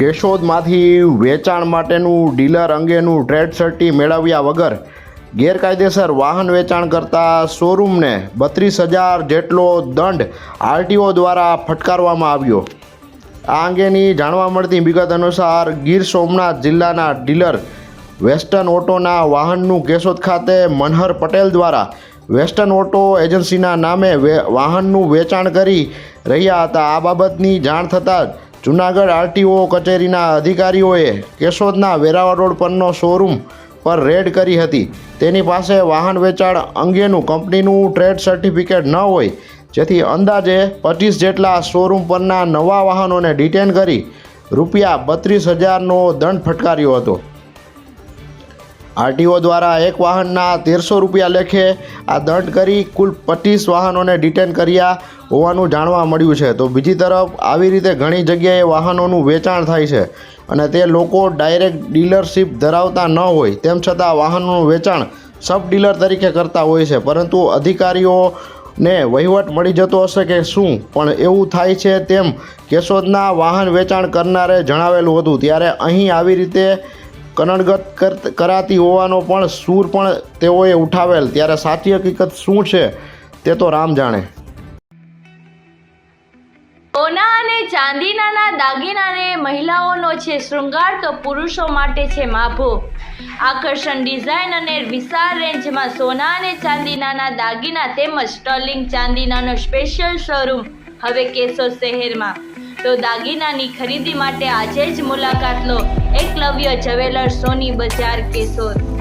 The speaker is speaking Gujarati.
કેશોદમાંથી વેચાણ માટેનું ડીલર અંગેનું ટ્રેડ સર્ટી મેળવ્યા વગર ગેરકાયદેસર વાહન વેચાણ કરતા શોરૂમને બત્રીસ હજાર જેટલો દંડ આરટીઓ દ્વારા ફટકારવામાં આવ્યો. આ અંગેની જાણવા મળતી વિગત અનુસાર ગીર સોમનાથ જિલ્લાના ડીલર વેસ્ટર્ન ઓટોના વાહનનું કેશોદ ખાતે મનહર પટેલ દ્વારા વેસ્ટર્ન ઓટો એજન્સીના નામે વાહનનું વેચાણ કરી રહ્યા હતા. આ બાબતની જાણ થતાં જ જૂનાગઢ આરટીઓ કચેરીના અધિકારીઓએ કેશોદના વેરાવળ રોડ પરનો શોરૂમ પર રેડ કરી હતી. તેની પાસે વાહન વેચાણ અંગેનું કંપનીનું ટ્રેડ સર્ટિફિકેટ ન હોય, જેથી અંદાજે પચીસ જેટલા શોરૂમ પરના નવા વાહનોને ડિટેન કરી રૂપિયા બત્રીસ હજારનો દંડ ફટકાર્યો હતો. આરટીઓ દ્વારા એક વાહનના તેરસો રૂપિયા લેખે આ દંડ કરી કુલ પચીસ વાહનોને ડિટેન કર્યા હોવાનું જાણવા મળ્યું છે. તો બીજી તરફ, આવી રીતે ઘણી જગ્યાએ વાહનોનું વેચાણ થાય છે અને તે લોકો ડાયરેક્ટ ડીલરશીપ ધરાવતા ન હોય, તેમ છતાં વાહનોનું વેચાણ સબ ડીલર તરીકે કરતા હોય છે. પરંતુ અધિકારીઓને વહીવટ મળી જતો હશે કે શું? પણ એવું થાય છે તેમ કેશોદના વાહન વેચાણ કરનારે જણાવેલું હતું. ત્યારે અહીં આવી રીતે કનડગત કરાતી હોવાનો પણ સૂર પણ તેઓએ ઉઠાવેલ. ત્યારે સાચી હકીકત શું છે તે તો રામ જાણે. સોના અને ચાંદીના દાગીનાને મહિલાઓનો છે શૃંગાર તો પુરુષો માટે છે માભો. આકર્ષણ ડિઝાઇન અને વિશાળ રેન્જમાં સોના અને ચાંદીનાના દાગીના તેમજ સ્ટર્લિંગ ચાંદીનાનો સ્પેશિયલ શોરૂમ હવે કેશોદ શહેરમાં. તો દાગીનાની ખરીદી માટે આજે જ મુલાકાત લો. એકલવ્ય જ્વેલર્સ સોની બજાર કેશોદ.